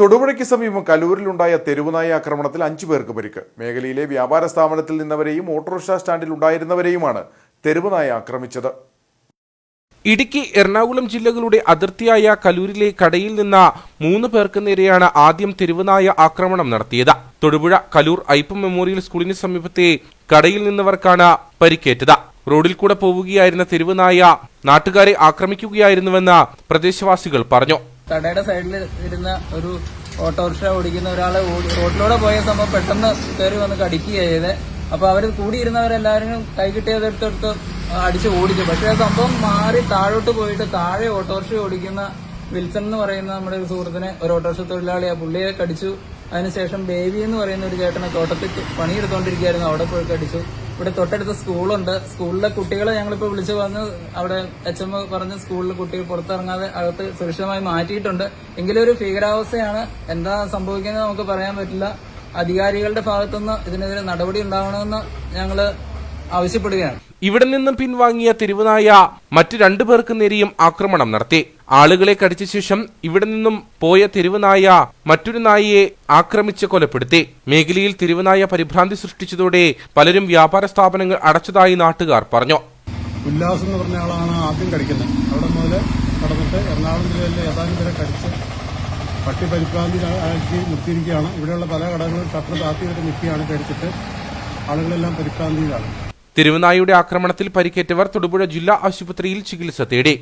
തൊടുപുഴയ്ക്ക് സമീപം കലൂരിലുണ്ടായ തെരുവുനായ ആക്രമണത്തിൽ അഞ്ചു പേർക്ക് പരിക്ക്. മേഖലയിലെ വ്യാപാര സ്ഥാപനത്തിൽ നിന്നവരെയും ഓട്ടോറിക്ഷ സ്റ്റാൻഡിൽ ഉണ്ടായിരുന്നവരെയുമാണ് തെരുവുനായ ആക്രമിച്ചത്. ഇടുക്കി എറണാകുളം ജില്ലകളുടെ അതിർത്തിയായ കലൂരിലെ കടയിൽ നിന്ന മൂന്ന് പേർക്ക് നേരെയാണ് ആദ്യം തെരുവുനായ ആക്രമണം നടത്തിയത്. തൊടുപുഴ കലൂർ ഐപ്പ് മെമ്മോറിയൽ സ്കൂളിന് സമീപത്തെ കടയിൽ നിന്നവർക്കാണ് പരിക്കേറ്റത്. റോഡിൽ കൂടെ പോവുകയായിരുന്ന തെരുവുനായ നാട്ടുകാരെ ആക്രമിക്കുകയായിരുന്നുവെന്ന് പ്രദേശവാസികൾ പറഞ്ഞു. കടയുടെ സൈഡിൽ ഇരുന്ന ഒരു ഓട്ടോറിക്ഷ ഓടിക്കുന്ന ഒരാളെ റോഡിലൂടെ പോയ സംഭവം പെട്ടെന്ന് കയറി വന്ന് കടിക്കുകയാണ് ചെയ്തത് അപ്പൊ അവർ കൂടിയിരുന്നവരെല്ലാവരും കൈ കിട്ടിയതെടുത്തെടുത്ത് അടിച്ച് ഓടിച്ചു. പക്ഷെ സംഭവം മാറി താഴോട്ട് പോയിട്ട് താഴെ ഓട്ടോറിക്ഷ ഓടിക്കുന്ന വിൽസൺ എന്ന് പറയുന്ന നമ്മുടെ ഒരു സുഹൃത്തിനെ ഒരു ഓട്ടോറിക്ഷ തൊഴിലാളി ആ പുള്ളിയെ കടിച്ചു. അതിനുശേഷം ബേബി എന്ന് പറയുന്ന ഒരു ചേട്ടനെ തോട്ടത്തിൽ പണിയെടുത്തോണ്ടിരിക്കുകയായിരുന്നു. അവിടെ പോയി കടിച്ചു. ഇവിടെ തൊട്ടടുത്ത് സ്കൂളുണ്ട്. സ്കൂളിലെ കുട്ടികളെ ഞങ്ങളിപ്പോൾ വിളിച്ചു വന്ന് അവിടെ എച്ച് എം പറഞ്ഞ് സ്കൂളിലെ കുട്ടികൾ പുറത്തിറങ്ങാതെ അകത്ത് സുരക്ഷിതമായി മാറ്റിയിട്ടുണ്ട്. എങ്കിലും ഒരു ഭീകരാവസ്ഥയാണ്. എന്താ സംഭവിക്കുന്നത് നമുക്ക് പറയാൻ പറ്റില്ല. അധികാരികളുടെ ഭാഗത്തുനിന്ന് ഇതിനെതിരെ നടപടി ഉണ്ടാവണമെന്ന് ഞങ്ങൾ ആവശ്യപ്പെടുകയാണ്. ഇവിടെ നിന്നും പിൻവാങ്ങിയ തിരുവനായ മറ്റു രണ്ടു പേർക്ക് നേരെയും ആക്രമണം നടത്തി. ആളുകളെ കടിച്ച ശേഷം ഇവിടെ നിന്നും പോയ തെരുവുനായ മറ്റൊരു നായയെ ആക്രമിച്ച് കൊലപ്പെടുത്തി. മേഖലയിൽ തെരുവുനായ പരിഭ്രാന്തി സൃഷ്ടിച്ചതോടെ പലരും വ്യാപാര സ്ഥാപനങ്ങൾ അടച്ചതായി നാട്ടുകാർ പറഞ്ഞു. ഉല്ലാസ് എന്ന് പറഞ്ഞ ആളാണ് ആദ്യം കടിക്കുന്നത്. അവിടെ മുതൽ കടന്നിട്ട് എറണാകുളം ജില്ലയിലെ ഏതാനും പേരെ കടിച്ച് പട്ടി പരിഭ്രാന്തി ആക്കി നിർത്തിയിരിക്കുകയാണ് ഇവിടെയുള്ള പല കടകളും ഷട്ടർ താത്തിയിട്ട് നിൽക്കുകയാണ് കടിച്ചിട്ട് ആളുകളെല്ലാം പരിഭ്രാന്തിയിലാണ്. തിരുവനായുടെ ആക്രമണത്തിൽ പരിക്കേറ്റവർ തൊടുപുഴ ജില്ലാ ആശുപത്രിയിൽ ചികിത്സ തേടി.